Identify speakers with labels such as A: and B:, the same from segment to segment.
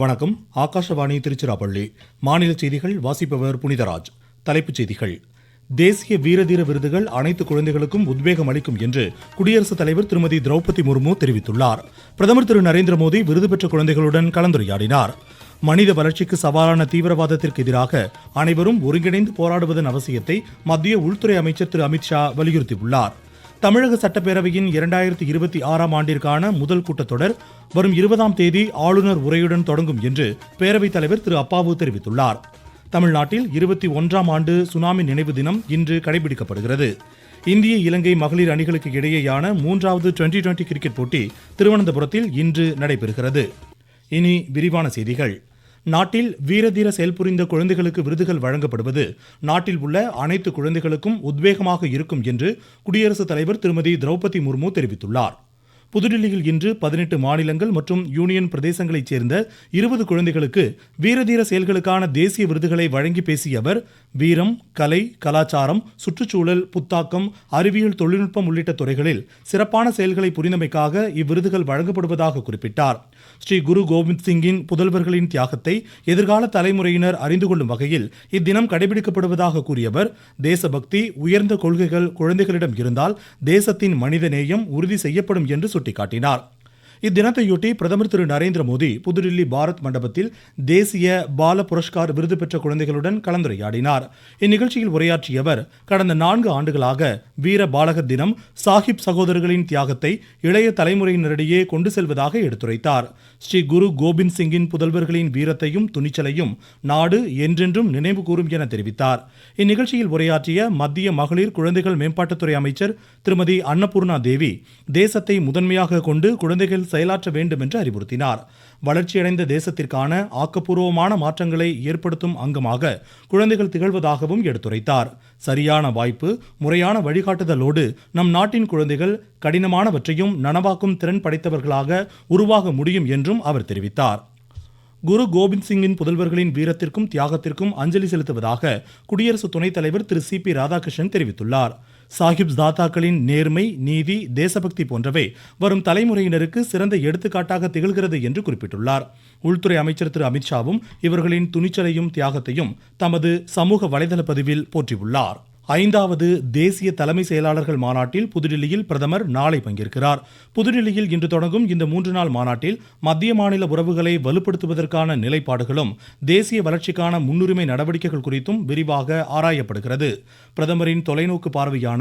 A: வணக்கம் ஆகாஷவாணி திருச்சிராப்பள்ளி மாநில செய்திகள் வாசிப்பவர் புனிதராஜ் தலைப்புச் செய்திகள் தேசிய வீரதீர விருதுகள் அனைத்து குழந்தைகளுக்கும் உத்வேகம் அளிக்கும் என்று குடியரசுத் தலைவர் திருமதி திரௌபதி முர்மு தெரிவித்துள்ளார் பிரதமர் திரு நரேந்திர மோடி விருது பெற்ற குழந்தைகளுடன் கலந்துரையாடினார் மனித வளர்ச்சிக்கு சவாலான தீவிரவாதத்திற்கு எதிராக அனைவரும் ஒருங்கிணைந்து போராடுவதன் அவசியத்தை மத்திய உள்துறை அமைச்சர் திரு அமித்ஷா வலியுறுத்தியுள்ளார் தமிழக சட்டப்பேரவையின் இரண்டாயிரத்தி இருபத்தி ஆறாம் ஆண்டிற்கான முதல் கூட்டத்தொடர் வரும் இருபதாம் தேதி ஆளுநர் உரையுடன் தொடங்கும் என்று பேரவைத் தலைவர் திரு அப்பாவு தெரிவித்துள்ளார் தமிழ்நாட்டில் இருபத்தி ஒன்றாம் ஆண்டு சுனாமி நினைவு தினம் இன்று கடைபிடிக்கப்படுகிறது இந்திய இலங்கை மகளிர் அணிகளுக்கு இடையேயான மூன்றாவது டுவெண்டி டுவெண்டி கிரிக்கெட் போட்டி திருவனந்தபுரத்தில் இன்று நடைபெறுகிறது இனி விரிவான செய்திகள் நாட்டில் வீரதீர செயல்புரிந்த குழந்தைகளுக்கு விருதுகள் வழங்கப்படுவது நாட்டில் உள்ள அனைத்து குழந்தைகளுக்கும் உத்வேகமாக இருக்கும் என்று குடியரசுத் தலைவர் திருமதி திரௌபதி முர்மு தெரிவித்துள்ளார் புதுடில்லியில் இன்று பதினெட்டு மாநிலங்கள் மற்றும் யூனியன் பிரதேசங்களைச் சேர்ந்த இருபது குழந்தைகளுக்கு வீரதீர செயல்களுக்கான தேசிய விருதுகளை வழங்கி பேசிய அவர் வீரம் கலை கலாச்சாரம் சுற்றுச்சூழல் புத்தாக்கம் அறிவியல் தொழில்நுட்பம் உள்ளிட்ட துறைகளில் சிறப்பான செயல்களை புரிந்தமைக்காக இவ்விருதுகள் வழங்கப்படுவதாக குறிப்பிட்டார் ஸ்ரீ குரு கோவிந்த் சிங்கின் புதல்வர்களின் தியாகத்தை எதிர்கால தலைமுறையினர் அறிந்து கொள்ளும் வகையில் இத்தினம் கடைபிடிக்கப்படுவதாக கூறியவர் தேசபக்தி உயர்ந்த கொள்கைகள் குழந்தைகளிடம் இருந்தால் தேசத்தின் மனிதநேயம் உறுதி செய்யப்படும் என்று சுட்டிக்காட்டினார் இத்தினத்தையொட்டி பிரதமர் திரு நரேந்திர மோடி புதுடில்லி பாரத் மண்டபத்தில் தேசிய பால புரஸ்கார் விருது பெற்ற குழந்தைகளுடன் கலந்துரையாடினார் இந்நிகழ்ச்சியில் உரையாற்றிய அவர் கடந்த நான்கு ஆண்டுகளாக வீர பாலகர் தினம் சாஹிப் சகோதரர்களின் தியாகத்தை இளைய தலைமுறையினரிடையே கொண்டு செல்வதாக எடுத்துரைத்தார் ஸ்ரீ குரு கோபிந்த் சிங்கின் புதல்வர்களின் வீரத்தையும் துணிச்சலையும் நாடு என்றென்றும் நினைவு கூறும் என தெரிவித்தார் இந்நிகழ்ச்சியில் உரையாற்றிய மத்திய மகளிர் குழந்தைகள் மேம்பாட்டுத்துறை அமைச்சர் திருமதி அன்னபூர்ணா தேவி தேசத்தை முதன்மையாக கொண்டு குழந்தைகள் செயலாற்ற வேண்டும் என்று அறிவுறுத்தினார் வளர்ச்சியடைந்த தேசத்திற்கான ஆக்கப்பூர்வமான மாற்றங்களை ஏற்படுத்தும் அங்கமாக குழந்தைகள் திகழ்வதாகவும் எடுத்துரைத்தார் சரியான வாய்ப்பு முறையான வழிகாட்டுதலோடு நம் நாட்டின் குழந்தைகள் கடினமானவற்றையும் நனவாக்கும் திறன் படைத்தவர்களாக உருவாக முடியும் என்றும் அவர் தெரிவித்தார் குரு கோபிந்த் சிங்கின் புதல்வர்களின் வீரத்திற்கும் தியாகத்திற்கும் அஞ்சலி செலுத்துவதாக குடியரசு துணைத் தலைவர் திரு சி பி ராதாகிருஷ்ணன் தெரிவித்துள்ளார் சாஹிப் தாத்தாக்களின் நேர்மை நீதி தேசபக்தி போன்றவை வரும் தலைமுறையினருக்கு சிறந்த எடுத்துக்காட்டாக திகழ்கிறது என்று குறிப்பிட்டுள்ளார் உள்துறை அமைச்சர் திரு அமித்ஷாவும் இவர்களின் துணிச்சலையும் தியாகத்தையும் தமது சமூக வலைதள பதிவில் போற்றியுள்ளார் ஐந்தாவது தேசிய தலைமை செயலாளர்கள் மாநாட்டில் புதுடில்லியில் பிரதமர் நாளை பங்கேற்கிறார் புதுடில்லியில் இன்று தொடங்கும் இந்த மூன்று நாள் மாநாட்டில் மத்திய மாநில உறவுகளை வலுப்படுத்துவதற்கான நிலைப்பாடுகளும் தேசிய வளர்ச்சிக்கான முன்னுரிமை நடவடிக்கைகள் குறித்தும் விரிவாக ஆராயப்படுகிறது பிரதமரின் தொலைநோக்கு பார்வையான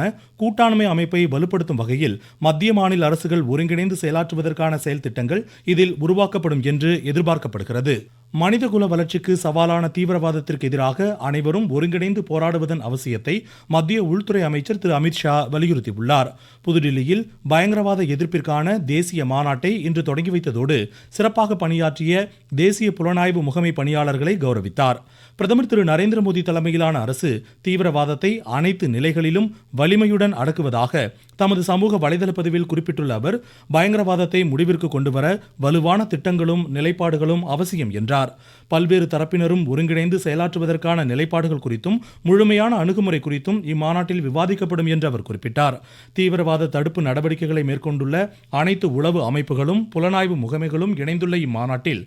A: கூட்டாண்மை அமைப்பை வலுப்படுத்தும் வகையில் மத்திய மாநில அரசுகள் ஒருங்கிணைந்து செயலாற்றுவதற்கான செயல் திட்டங்கள் இதில் உருவாக்கப்படும் என்று எதிர்பார்க்கப்படுகிறது மனிதகுல வளர்ச்சிக்கு சவாலான தீவிரவாதத்திற்கு எதிராக அனைவரும் ஒருங்கிணைந்து போராடுவதன் அவசியத்தை மத்திய உள்துறை அமைச்சர் திரு அமித்ஷா வலியுறுத்தியுள்ளார் புதுடில்லியில் பயங்கரவாத எதிர்ப்பிற்கான தேசிய மாநாட்டை இன்று தொடங்கி வைத்ததோடு சிறப்பாக பணியாற்றிய தேசிய புலனாய்வு முகமை பணியாளர்களை கௌரவித்தார் பிரதமர் திரு நரேந்திர மோடி தலைமையிலான அரசு தீவிரவாதத்தை அனைத்து நிலைகளிலும் வலிமையுடன் அடக்குவதாக தமது சமூக வலைதள பதிவில் குறிப்பிட்டுள்ள அவர் பயங்கரவாதத்தை முடிவிற்கு கொண்டுவர வலுவான திட்டங்களும் நிலைப்பாடுகளும் அவசியம் என்றார் கூறினார் பல்வேறு தரப்பினரும் ஒருங்கிணைந்து செயலாற்றுவதற்கான நிலைப்பாடுகள் குறித்தும் முழுமையான அணுகுமுறை குறித்தும் இம்மாநாட்டில் விவாதிக்கப்படும் என்று அவர் குறிப்பிட்டார் தீவிரவாத தடுப்பு நடவடிக்கைகளை மேற்கொண்டுள்ள அனைத்து உளவு அமைப்புகளும் புலனாய்வு முகமைகளும் இணைந்துள்ள இம்மாநாட்டில்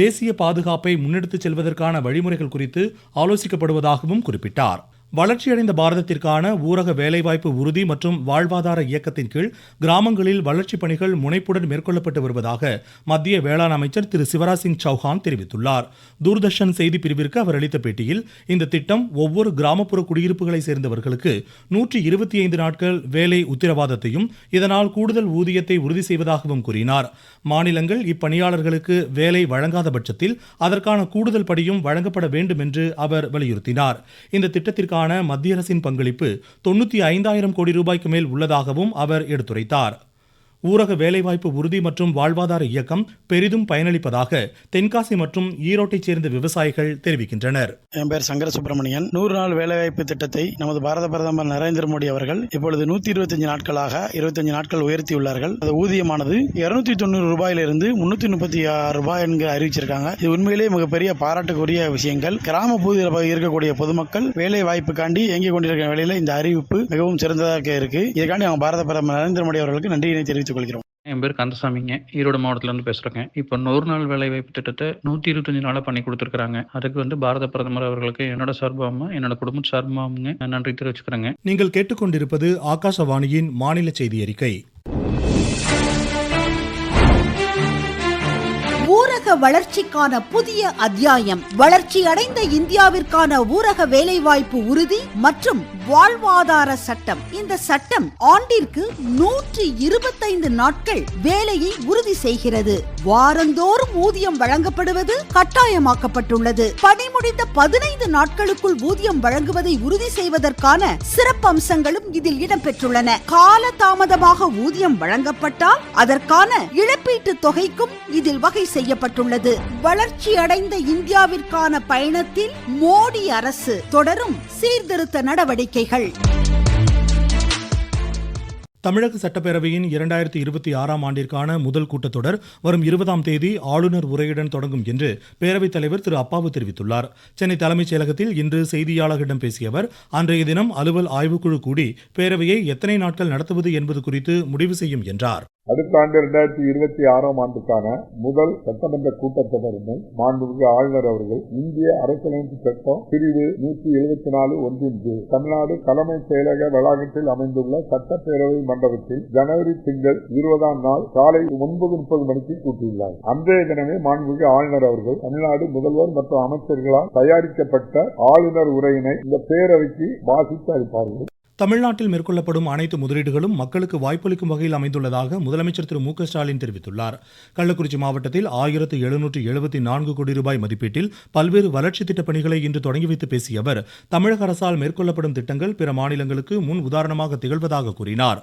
A: தேசிய பாதுகாப்பை முன்னெடுத்துச் செல்வதற்கான வழிமுறைகள் குறித்து ஆலோசிக்கப்படுவதாகவும் குறிப்பிட்டார் வளர்ச்சியடைந்த பாரதத்திற்கான ஊரக வேலைவாய்ப்பு உறுதி மற்றும் வாழ்வாதார இயக்கத்தின் கீழ் கிராமங்களில் வளர்ச்சிப் பணிகள் முனைப்புடன் மேற்கொள்ளப்பட்டு வருவதாக மத்திய வேளாண் அமைச்சர் திரு சிவராஜ் சிங் சௌஹான் தெரிவித்துள்ளார் தூர்தர்ஷன் செய்தி பிரிவிற்கு அவர் அளித்த பேட்டியில் இந்த திட்டம் ஒவ்வொரு கிராமப்புற குடியிருப்புகளை சேர்ந்தவர்களுக்கு நூற்றி இருபத்தி ஐந்து நாட்கள் வேலை உத்தரவாதத்தையும் இதனால் கூடுதல் ஊதியத்தை உறுதி செய்வதாகவும் கூறினார் மாநிலங்கள் இப்பணியாளர்களுக்கு வேலை வழங்காத பட்சத்தில் அதற்கான கூடுதல் படியும் வழங்கப்பட வேண்டும் என்று அவர் வலியுறுத்தினார் இந்த திட்டத்திற்கான தொடர்பான மத்திய அரசின் பங்களிப்பு தொண்ணூத்தி ஐந்தாயிரம் கோடி ரூபாய்க்கு மேல் உள்ளதாகவும் அவர் எடுத்துரைத்தார் ஊரக வேலைவாய்ப்பு உறுதி மற்றும் வாழ்வாதார இயக்கம் பெரிதும் பயனளிப்பதாக தென்காசி மற்றும் ஈரோட்டைச் சேர்ந்த விவசாயிகள் தெரிவிக்கின்றனர்
B: என் பேர் சங்கர சுப்பிரமணியன் நூறு நாள் வேலைவாய்ப்பு திட்டத்தை நமது பாரத பிரதமர் நரேந்திர மோடி அவர்கள் இப்பொழுது நூத்தி இருபத்தஞ்சு நாட்களாக இருபத்தஞ்சு நாட்கள் உயர்த்தியுள்ளார்கள் அது ஊதியமானது இருநூத்தி தொண்ணூறு ரூபாயிலிருந்து முன்னூத்தி முப்பத்தி ஆறு ரூபாய் என்று அறிவிச்சிருக்காங்க இது உண்மையிலேயே மிகப்பெரிய பாராட்டுக்குரிய விஷயங்கள் கிராம பகுதியில் இருக்கக்கூடிய பொதுமக்கள் வேலை வாய்ப்புக்காண்டி இயங்கிக் கொண்டிருக்கிற வேலையில் இந்த அறிவிப்பு மிகவும் சிறந்ததாக இருக்கு இதற்காண்டி அவங்க பாரத பிரதமர் நரேந்திர மோடி அவர்களுக்கு நன்றியினை தெரிவித்து தெரிவித்துக் கொள்கிறோம்
C: என் பேர் கந்தசாமிங்க ஈரோடு மாவட்டத்திலேருந்து பேசுகிறேங்க இப்போ நூறு நாள் வேலைவாய்ப்பு திட்டத்தை நூற்றி இருபத்தஞ்சு நாளாக பண்ணி கொடுத்துருக்காங்க அதுக்கு வந்து பாரத பிரதமர் அவர்களுக்கு என்னோட சார்பாகவும் என்னோட குடும்ப சார்பாகவும் நன்றி தெரிவிச்சுக்கிறேங்க
A: நீங்கள் கேட்டுக்கொண்டிருப்பது ஆகாசவாணியின் மாநில செய்தி அறிக்கை
D: வளர்ச்சிக்கான புதிய அத்தியாயம் வளர்ச்சி அடைந்த இந்தியாவிற்கான ஊரக வேலைவாய்ப்பு உறுதி மற்றும் வாழ்வாதார சட்டம் இந்த சட்டம் ஆண்டிற்கு நூற்றி இருபத்தைந்து நாட்கள் வேலையை உறுதி செய்கிறது வாரந்தோறும் ஊதியம் வழங்கப்படுவது கட்டாயமாக்கப்பட்டுள்ளது பணி முடிந்த பதினைந்து நாட்களுக்குள் ஊதியம் வழங்குவதை உறுதி செய்வதற்கான சிறப்பம்சங்களும் இதில் இடம்பெற்றுள்ளன கால தாமதமாக ஊதியம் வழங்கப்பட்டால் அதற்கான இழப்பீட்டு தொகைக்கும் இதில் வகை செய்யப்பட்டுள்ளது ஏற்பட்டுள்ளது வளர்ச்சி அடைந்த இந்தியாவிற்கான பயணத்தில் மோடி அரசு தொடரும் சீர்திருத்த நடவடிக்கைகள்
A: தமிழக சட்டப்பேரவையின் இரண்டாயிரத்தி இருபத்தி ஆறாம் ஆண்டிற்கான முதல் கூட்டத்தொடர் வரும் இருபதாம் தேதி ஆளுநர் உரையுடன் தொடங்கும் என்று பேரவைத் தலைவர் திரு அப்பாவு தெரிவித்துள்ளார் சென்னை தலைமைச் செயலகத்தில் இன்று செய்தியாளர்களிடம் பேசிய அவர் அன்றைய தினம் அலுவல் ஆய்வுக்குழு கூடி பேரவையை எத்தனை நாட்கள் நடத்துவது என்பது குறித்து முடிவு செய்யும் என்றார்
E: அடுத்த ஆண்டு இரண்டாயிரத்தி இருபத்தி ஆறாம் ஆண்டுக்கான முதல் சட்டமன்ற கூட்டத்தொடரினை மாண்புமிகு ஆளுநர் அவர்கள் இந்திய அரசியலமைப்பு சட்டம் பிரிவு நூற்றி எழுபத்தி நாலு ஒன்றின் கீழ் தமிழ்நாடு தலைமை செயலக வளாகத்தில் அமைந்துள்ள சட்டப்பேரவை மண்டபத்தில் ஜனவரி திங்கள் இருபதாம் நாள் காலை ஒன்பது முப்பது மணிக்கு கூட்டியுள்ளார் அன்றைய தினமே மாண்புமிகு ஆளுநர் அவர்கள் தமிழ்நாடு முதல்வர் மற்றும் அமைச்சர்களால் தயாரிக்கப்பட்ட ஆளுநர் உரையினை இந்த பேரவைக்கு வாசித்து அளிப்பார்கள்
A: தமிழ்நாட்டில் மேற்கொள்ளப்படும் அனைத்து முதலீடுகளும் மக்களுக்கு வாய்ப்பளிக்கும் வகையில் அமைந்துள்ளதாக முதலமைச்சர் திரு மு ஸ்டாலின் தெரிவித்துள்ளார் கள்ளக்குறிச்சி மாவட்டத்தில் ஆயிரத்து எழுநூற்று எழுபத்தி நான்கு கோடி ரூபாய் மதிப்பீட்டில் பல்வேறு வளர்ச்சித் திட்டப் பணிகளை இன்று தொடங்கி வைத்து பேசிய அவர் தமிழக அரசால் மேற்கொள்ளப்படும் திட்டங்கள் பிற மாநிலங்களுக்கு முன் உதாரணமாக திகழ்வதாக கூறினாா்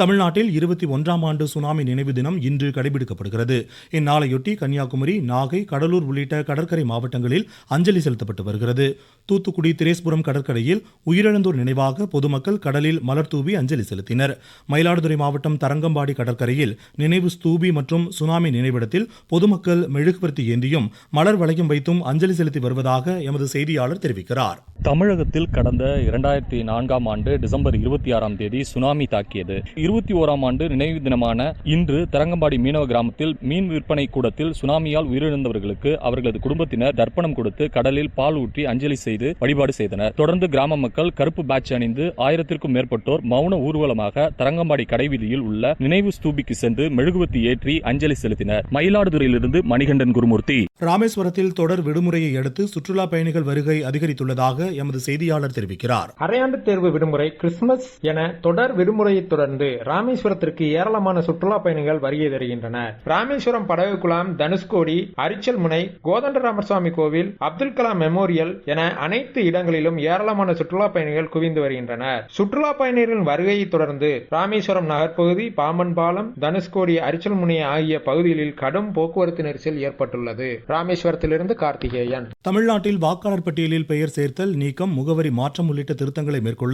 A: தமிழ்நாட்டில் இருபத்தி ஒன்றாம் ஆண்டு சுனாமி நினைவு தினம் இன்று கடைபிடிக்கப்படுகிறது இந்நாளையொட்டி கன்னியாகுமரி நாகை கடலூர் உள்ளிட்ட கடற்கரை மாவட்டங்களில் அஞ்சலி செலுத்தப்பட்டு வருகிறது தூத்துக்குடி திரேஸ்புரம் கடற்கரையில் உயிரிழந்தோர் நினைவாக பொதுமக்கள் கடலில் மலர் அஞ்சலி செலுத்தினர் மயிலாடுதுறை மாவட்டம் தரங்கம்பாடி கடற்கரையில் நினைவு ஸ்தூபி மற்றும் சுனாமி நினைவிடத்தில் பொதுமக்கள் மெழுகுபர்த்தி ஏந்தியும் மலர் வளையம் வைத்தும் அஞ்சலி செலுத்தி வருவதாக எமது செய்தியாளர் தெரிவிக்கிறார்
F: தமிழகத்தில் கடந்த இரண்டாயிரத்தி நான்காம் ஆண்டு டிசம்பர் இருபத்தி ஆறாம் தேதி சுனாமி தாக்கியது இருபத்தி ஓராம் ஆண்டு நினைவு தினமான இன்று தரங்கம்பாடி மீனவ கிராமத்தில் மீன் விற்பனை கூடத்தில் சுனாமியால் உயிரிழந்தவர்களுக்கு அவர்களது குடும்பத்தினர் தர்ப்பணம் கொடுத்து கடலில் பால் ஊற்றி அஞ்சலி செய்து வழிபாடு செய்தனர் தொடர்ந்து கிராம மக்கள் கருப்பு பேட்ச் அணிந்து ஆயிரத்திற்கும் மேற்பட்டோர் மௌன ஊர்வலமாக தரங்கம்பாடி கடைவீதியில் உள்ள நினைவு ஸ்தூபிக்கு சென்று மெழுகுவத்தி ஏற்றி அஞ்சலி செலுத்தினர் மயிலாடுதுறையிலிருந்து மணிகண்டன் குருமூர்த்தி
A: ராமேஸ்வரத்தில் தொடர் விடுமுறையை அடுத்து சுற்றுலா பயணிகள் வருகை அதிகரித்துள்ளதாக எமது செய்தியாளர் தெரிவிக்கிறார்
G: அரையாண்டு தேர்வு விடுமுறை கிறிஸ்துமஸ் என தொடர் விடுமுறையை தொடர்ந்து ராமேஸ்வரத்திற்கு ஏராளமான சுற்றுலா பயணிகள் வருகை தருகின்றனர் ராமேஸ்வரம் குளம் தனுஷ்கோடி அரிச்சல் முனை கோதண்டராமர் சுவாமி கோவில் அப்துல் கலாம் மெமோரியல் என அனைத்து இடங்களிலும் ஏராளமான சுற்றுலா பயணிகள் குவிந்து வருகின்றனர் சுற்றுலா பயணிகளின் வருகையை தொடர்ந்து ராமேஸ்வரம் நகர்பகுதி பாம்பன் பாலம் தனுஷ்கோடி அரிச்சல் முனை ஆகிய பகுதிகளில் கடும் போக்குவரத்து நெரிசல் ஏற்பட்டுள்ளது ராமேஸ்வரத்திலிருந்து கார்த்திகேயன்
A: தமிழ்நாட்டில் வாக்காளர் பட்டியலில் பெயர் சேர்த்தல் நீக்கம் முகவரி மாற்றம் உள்ளிட்ட திருத்தங்களை மேற்கொள்ள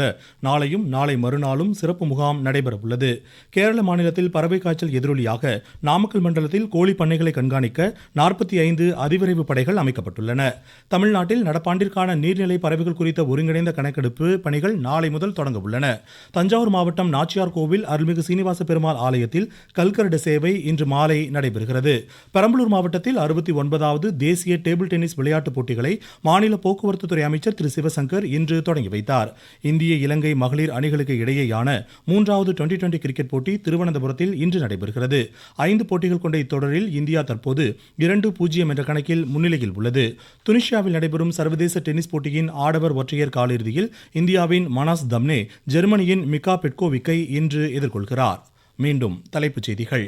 A: நாளையும் நாளை மறுநாளும் சிறப்பு முகாம் நடைபெறவுள்ளது அறிவிக்கப்பட்டுள்ளது கேரள மாநிலத்தில் பறவை காய்ச்சல் எதிரொலியாக நாமக்கல் மண்டலத்தில் கோழி பண்ணைகளை கண்காணிக்க நாற்பத்தி ஐந்து அதிவிரைவு படைகள் அமைக்கப்பட்டுள்ளன தமிழ்நாட்டில் நடப்பாண்டிற்கான நீர்நிலை பறவைகள் குறித்த ஒருங்கிணைந்த கணக்கெடுப்பு பணிகள் நாளை முதல் தொடங்க உள்ளன தஞ்சாவூர் மாவட்டம் நாச்சியார் கோவில் அருள்மிகு சீனிவாச பெருமாள் ஆலயத்தில் கல்கரடு சேவை இன்று மாலை நடைபெறுகிறது பெரம்பலூர் மாவட்டத்தில் அறுபத்தி ஒன்பதாவது தேசிய டேபிள் டென்னிஸ் விளையாட்டுப் போட்டிகளை மாநில போக்குவரத்து துறை அமைச்சர் திரு சிவசங்கர் இன்று தொடங்கி வைத்தார் இந்திய இலங்கை மகளிர் அணிகளுக்கு இடையேயான மூன்றாவது டுவெண்டி டுவெண்டி கிரிக்கெட் போட்டி திருவனந்தபுரத்தில் இன்று நடைபெறுகிறது ஐந்து போட்டிகள் கொண்ட இத்தொடரில் இந்தியா தற்போது இரண்டு பூஜ்ஜியம் என்ற கணக்கில் முன்னிலையில் உள்ளது துனிஷியாவில் நடைபெறும் சர்வதேச டென்னிஸ் போட்டியின் ஆடவர் ஒற்றையர் காலிறுதியில் இந்தியாவின் மனாஸ் தம்னே ஜெர்மனியின் மிகா பெட்கோவிக்கை இன்று எதிர்கொள்கிறார் மீண்டும் தலைப்புச் செய்திகள்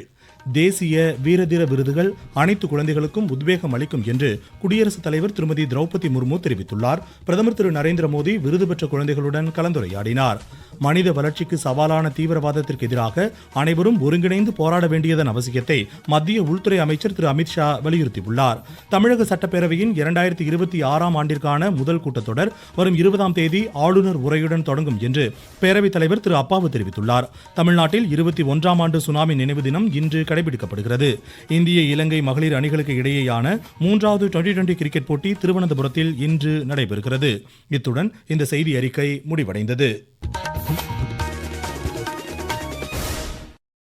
A: தேசிய வீரதீர விருதுகள் அனைத்து குழந்தைகளுக்கும் உத்வேகம் அளிக்கும் என்று குடியரசுத் தலைவர் திருமதி திரௌபதி முர்மு தெரிவித்துள்ளார் பிரதமர் திரு நரேந்திர மோடி விருது பெற்ற குழந்தைகளுடன் கலந்துரையாடினார் மனித வளர்ச்சிக்கு சவாலான தீவிரவாதத்திற்கு எதிராக அனைவரும் ஒருங்கிணைந்து போராட வேண்டியதன் அவசியத்தை மத்திய உள்துறை அமைச்சர் திரு அமித்ஷா வலியுறுத்தியுள்ளார் தமிழக சட்டப்பேரவையின் இரண்டாயிரத்தி இருபத்தி ஆறாம் ஆண்டிற்கான முதல் கூட்டத்தொடர் வரும் இருபதாம் தேதி ஆளுநர் உரையுடன் தொடங்கும் என்று பேரவைத் தலைவர் திரு அப்பாவு தெரிவித்துள்ளார் தமிழ்நாட்டில் இருபத்தி ஒன்றாம் ஆண்டு சுனாமி நினைவு தினம் இன்று கடைபிடிக்கப்படுகிறது இந்திய இலங்கை மகளிர் அணிகளுக்கு இடையேயான மூன்றாவது டுவெண்டி டுவெண்டி கிரிக்கெட் போட்டி திருவனந்தபுரத்தில் இன்று நடைபெறுகிறது இத்துடன் இந்த செய்தி அறிக்கை முடிவடைந்தது